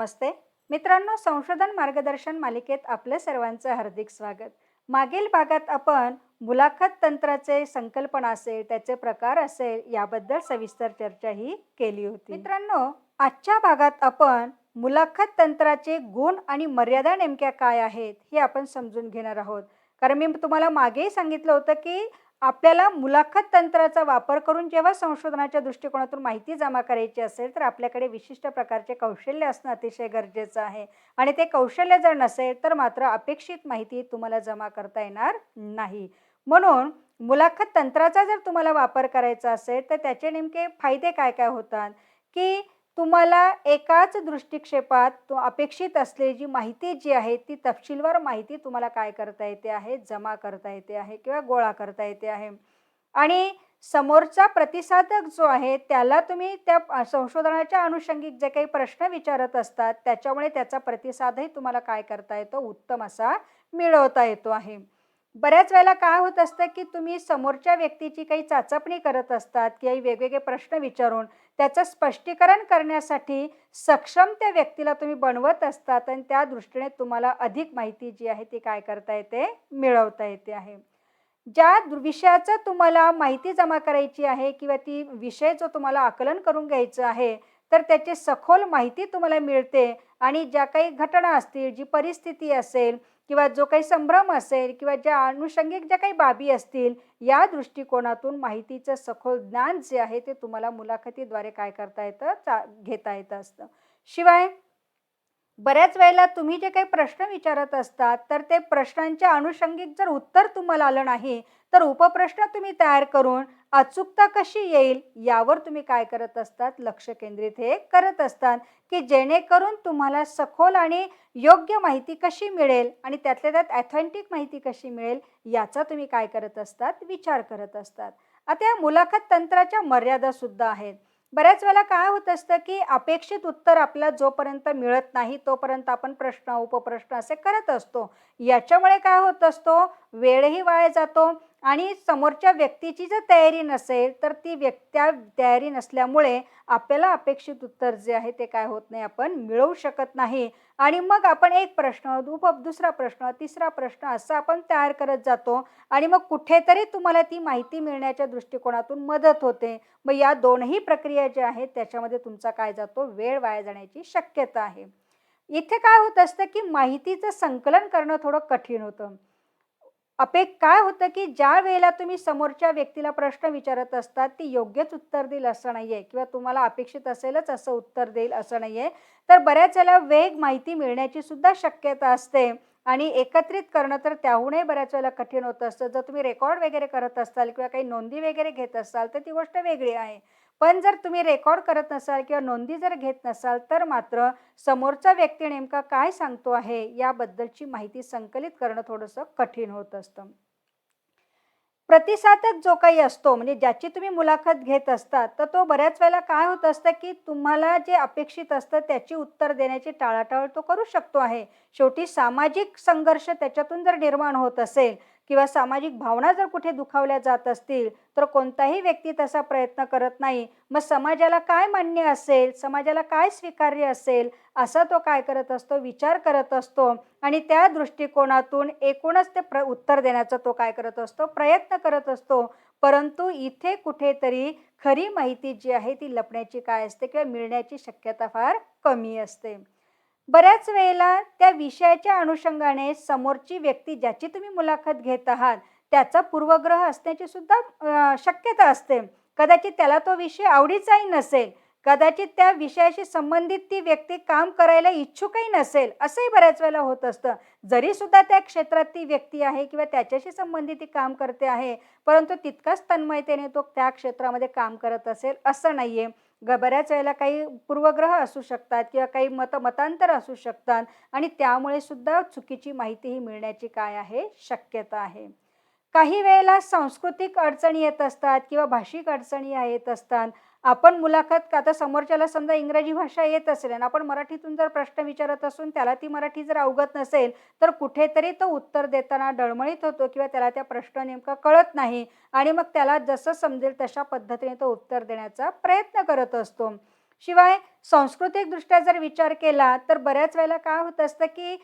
नमस्ते. मित्रांनो संशोधन मार्गदर्शन मालिकेत आपलं सर्वांचं हार्दिक स्वागत. मागील भागात आपण मुलाखत तंत्राचे संकल्पना असेल त्याचे प्रकार असेल याबद्दल सविस्तर चर्चा ही केली होती. मित्रांनो आजच्या भागात आपण मुलाखत तंत्राचे गुण आणि मर्यादा नेमक्या काय आहेत हे आपण समजून घेणार आहोत. कारण मी तुम्हाला मागेही सांगितलं होतं की आपल्याला मुलाखत तंत्राचा वापर करून जेव्हा संशोधनाच्या दृष्टिकोनातून माहिती जमा करायची असेल तर आपल्याकडे विशिष्ट प्रकारचे कौशल्य असणं अतिशय गरजेचं आहे. आणि ते कौशल्य जर नसेल तर मात्र अपेक्षित माहिती तुम्हाला जमा करता येणार नाही. म्हणून मुलाखत तंत्राचा जर तुम्हाला वापर करायचा असेल तर त्याचे नेमके फायदे काय काय होतात? की तुम्हाला एकाच दृष्टिक्षेपात तो अपेक्षित असलेली जी माहिती जी आहे ती तपशीलवार माहिती तुम्हाला काय करता येते आहे? जमा करता येते आहे किंवा गोळा करता येते आहे? आणि समोरचा प्रतिसादक जो आहे त्याला तुम्ही त्या संशोधनाच्या अनुषंगिक जे काही प्रश्न विचारत असतात त्याच्यामुळे त्याचा प्रतिसादही तुम्हाला काय करता येतो? उत्तम असा मिळवता येतो आहे. बऱ्याच वेळेला काय होत असतं की तुम्ही समोरच्या व्यक्तीची काही चाचपणी करत असतात काही वेगवेगळे प्रश्न विचारून त्याचं स्पष्टीकरण करण्यासाठी सक्षम त्या व्यक्तीला तुम्ही बनवत असतात आणि त्या दृष्टीने तुम्हाला अधिक माहिती जी आहे ती काय करता येते? मिळवता येते आहे. ज्या विषयाचं तुम्हाला माहिती जमा करायची आहे किंवा ती विषय जो तुम्हाला आकलन करून घ्यायचं आहे तर त्याची सखोल माहिती तुम्हाला मिळते आणि ज्या काही घटना असतील जी परिस्थिती असेल किंवा जो काही संभ्रम असेल किंवा ज्या अनुषंगिक ज्या काही बाबी असतील या दृष्टिकोनातून माहितीचं सखोल ज्ञान जे आहे ते तुम्हाला मुलाखतीद्वारे काय करता येतं चा घेता येतं असतं. शिवाय बऱ्याच वेळेला तुम्ही जे काही प्रश्न विचारत असतात तर ते प्रश्नांच्या अनुषंगिक जर उत्तर तुम्हाला आलं नाही तर उपप्रश्न तुम्ही तयार करून अचूकता कशी येईल यावर तुम्ही काय करत असतात? लक्ष केंद्रित हे करत असतात की जेणेकरून तुम्हाला सखोल आणि योग्य माहिती कशी मिळेल आणि त्यातल्या त्यात ॲथेंटिक माहिती कशी मिळेल याचा तुम्ही काय करत असतात? विचार करत असतात. आता या मुलाखत तंत्राच्या मर्यादासुद्धा आहेत. बऱ्याच वेळेला काय होत असतं की अपेक्षित उत्तर आपल्याला जोपर्यंत मिळत नाही तोपर्यंत आपण प्रश्न उपप्रश्न असे करत असतो. याच्यामुळे काय होत असतो? वेळही वाया जातो. आणि समोरच्या व्यक्तीची जर तयारी नसेल तर ती व्यक्त्या तयारी नसल्यामुळे आपल्याला अपेक्षित उत्तर जे आहे ते काय होत नाही. आपण मिळवू शकत नाही. आणि मग आपण एक प्रश्न उप दुसरा प्रश्न तिसरा प्रश्न असं आपण तयार करत जातो. आणि मग कुठेतरी तुम्हाला ती माहिती मिळण्याच्या दृष्टिकोनातून मदत होते. मग या दोनही प्रक्रिया ज्या आहेत त्याच्यामध्ये तुमचा काय जातो? वेळ वाया जाण्याची शक्यता आहे. इथे काय होत असतं की माहितीचं संकलन करणं थोडं कठीण होतं. अपेक काय होतं की ज्या वेळेला तुम्ही समोरच्या व्यक्तीला प्रश्न विचारत असतात ती योग्यच उत्तर देईल असं नाही आहे किंवा तुम्हाला अपेक्षित असेलच असं उत्तर देईल असं नाही आहे तर बऱ्याच वेळेला वेग माहिती मिळण्याची सुद्धा शक्यता असते. आणि एकत्रित करणं तर त्याहूनही बऱ्याच वेळेला कठीण होत असतं. जर तुम्ही रेकॉर्ड वगैरे करत असाल किंवा काही नोंदी वगैरे घेत असाल तर ती गोष्ट वेगळी आहे. पण जर तुम्ही रेकॉर्ड करत नसाल किंवा नोंदी जर घेत नसाल तर मात्र समोरचा व्यक्ती नेमका काय सांगतो आहे याबद्दलची माहिती संकलित करणं थोडंसं कठीण होत असतं. प्रतिसादक जो काही असतो म्हणजे ज्याची तुम्ही मुलाखत घेत असता तर तो बऱ्याच वेळेला काय होत असतं की तुम्हाला जे अपेक्षित असतं त्याची उत्तर देण्याची टाळाटाळ तो करू शकतो आहे. शेवटी सामाजिक संघर्ष त्याच्यातून जर निर्माण होत असेल किंवा सामाजिक भावना जर कुठे दुखावल्या जात असतील तर कोणताही व्यक्ती तसा प्रयत्न करत नाही. मग समाजाला काय मान्य असेल? समाजाला काय स्वीकार्य असेल? असा तो काय करत असतो? विचार करत असतो. आणि त्या दृष्टिकोनातून एकूणच ते प्र उत्तर देण्याचा तो काय करत असतो? प्रयत्न करत असतो. परंतु इथे कुठेतरी खरी माहिती जी आहे ती लपण्याची काय असते किंवा मिळण्याची शक्यता फार कमी असते. बऱ्याच वेळेला त्या विषयाच्या अनुषंगाने समोरची व्यक्ती ज्याची तुम्ही मुलाखत घेत आहात त्याचा पूर्वग्रह असण्याची सुद्धा शक्यता असते. कदाचित त्याला तो विषय आवडीचाही नसेल कदाचित त्या विषयाशी संबंधित ती व्यक्ती काम करायला इच्छुकही नसेल असंही बऱ्याच वेळेला होत असतं. जरी सुद्धा त्या क्षेत्रात ती व्यक्ती आहे किंवा त्याच्याशी संबंधित ती काम करते आहे परंतु तितकाच तन्मयतेने तो त्या क्षेत्रामध्ये काम करत असेल असं नाही आहे ग बऱ्याच वेळेला काही पूर्वग्रह असू शकतात किंवा काही मत मतांतर असू शकतात. आणि त्यामुळे सुद्धा चुकीची माहितीही मिळण्याची काय आहे? शक्यता आहे. काही वेळेला सांस्कृतिक अडचणी येत असतात किंवा भाषिक अडचणी येत असतात. आपण मुलाखत आता समोरच्याला समजा इंग्रजी भाषा येत असेल आणि आपण मराठीतून जर प्रश्न विचारत असून त्याला ती मराठी जर अवगत नसेल तर कुठेतरी तो उत्तर देताना डळमळीत होतो किंवा त्याला त्या प्रश्न नेमका कळत नाही आणि मग त्याला जसं समजेल तशा पद्धतीने तो उत्तर देण्याचा प्रयत्न करत असतो. शिवाय सांस्कृतिकदृष्ट्या जर विचार केला तर बऱ्याच वेळेला काय होत असतं की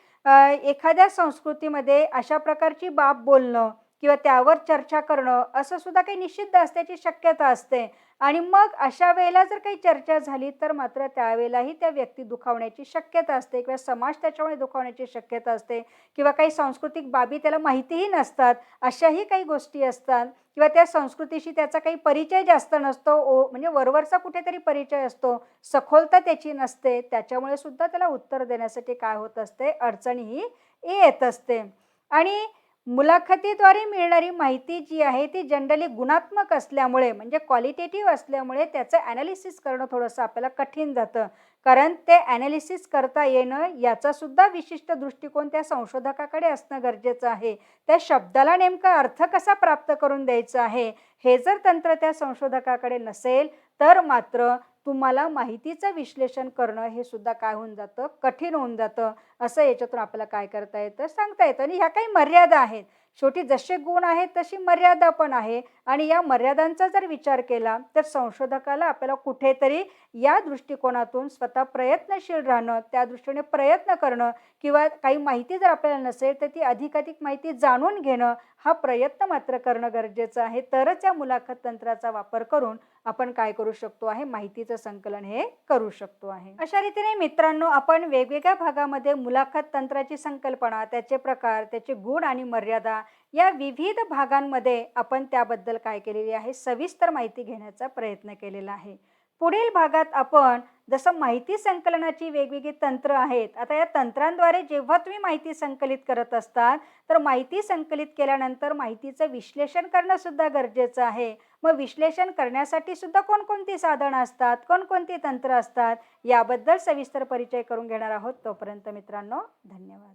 एखाद्या संस्कृतीमध्ये अशा प्रकारची बाब बोलणं किंवा त्यावर चर्चा करणं असं सुद्धा काही निषिद्ध असण्याची शक्यता असते. आणि मग अशा वेळेला जर काही चर्चा झाली तर मात्र त्यावेळेलाही त्या व्यक्ती दुखावण्याची शक्यता असते किंवा समाज त्याच्यामुळे दुखावण्याची शक्यता असते किंवा काही सांस्कृतिक बाबी त्याला माहितीही नसतात अशाही काही गोष्टी असतात. किंवा त्या संस्कृतीशी त्याचा काही परिचय जास्त नसतो ओ म्हणजे वरवरचा कुठेतरी परिचय असतो सखोलता त्याची नसते त्याच्यामुळे सुद्धा त्याला उत्तर देण्यासाठी काय होत असते अडचणीही येत असते. आणि मुलाखतीद्वारे मिळणारी माहिती जी आहे ती जनरली गुणात्मक असल्यामुळे म्हणजे क्वालिटेटिव्ह असल्यामुळे त्याचं ॲनालिसिस करणं थोडंसं आपल्याला कठीण जातं. कारण ते ॲनालिसिस करता येणं याचासुद्धा विशिष्ट दृष्टिकोन त्या संशोधकाकडे असणं गरजेचं आहे. त्या शब्दाला नेमका अर्थ कसा प्राप्त करून द्यायचा आहे हे जर तंत्र त्या संशोधकाकडे नसेल तर मात्र तुम्हाला माहितीचं विश्लेषण करणं हे सुद्धा काय होऊन जातं? कठीण होऊन जातं. असं याच्यातून आपल्याला काय करता येतं? सांगता येतं. आणि ह्या काही मर्यादा आहेत. शेवटी जसे गुण आहेत तशी मर्यादा पण आहे. आणि या मर्यादांचा जर विचार केला तर संशोधकाला आपल्याला कुठेतरी या दृष्टिकोनातून स्वतः प्रयत्नशील राहणं त्या दृष्टीने प्रयत्न करणं किंवा काही माहिती जर आपल्याला नसेल तर ती अधिकाधिक माहिती जाणून घेणं हा प्रयत्न मात्र करणं गरजेचं आहे. तरच या मुलाखत तंत्राचा वापर करून आपण काय करू शकतो आहे? माहितीचं संकलन हे करू शकतो आहे. अशा रीतीने मित्रांनो आपण वेगवेगळ्या भागामध्ये मुलाखत तंत्राची संकल्पना त्याचे प्रकार त्याचे गुण आणि मर्यादा या विविध भागांमध्ये आपण त्याबद्दल काय केलेली आहे? सविस्तर माहिती घेण्याचा प्रयत्न केलेला आहे. पुढील भागात आपण जसं माहिती संकलनाची वेगवेगळी तंत्र आहेत आता या तंत्रांद्वारे जेव्हा तुम्ही माहिती संकलित करत असतात तर माहिती संकलित केल्यानंतर माहितीचं विश्लेषण करणंसुद्धा गरजेचं आहे. मग विश्लेषण करण्यासाठी सुद्धा कोणकोणती साधनं असतात कोणकोणती तंत्र असतात याबद्दल सविस्तर परिचय करून घेणार आहोत. तोपर्यंत मित्रांनो धन्यवाद.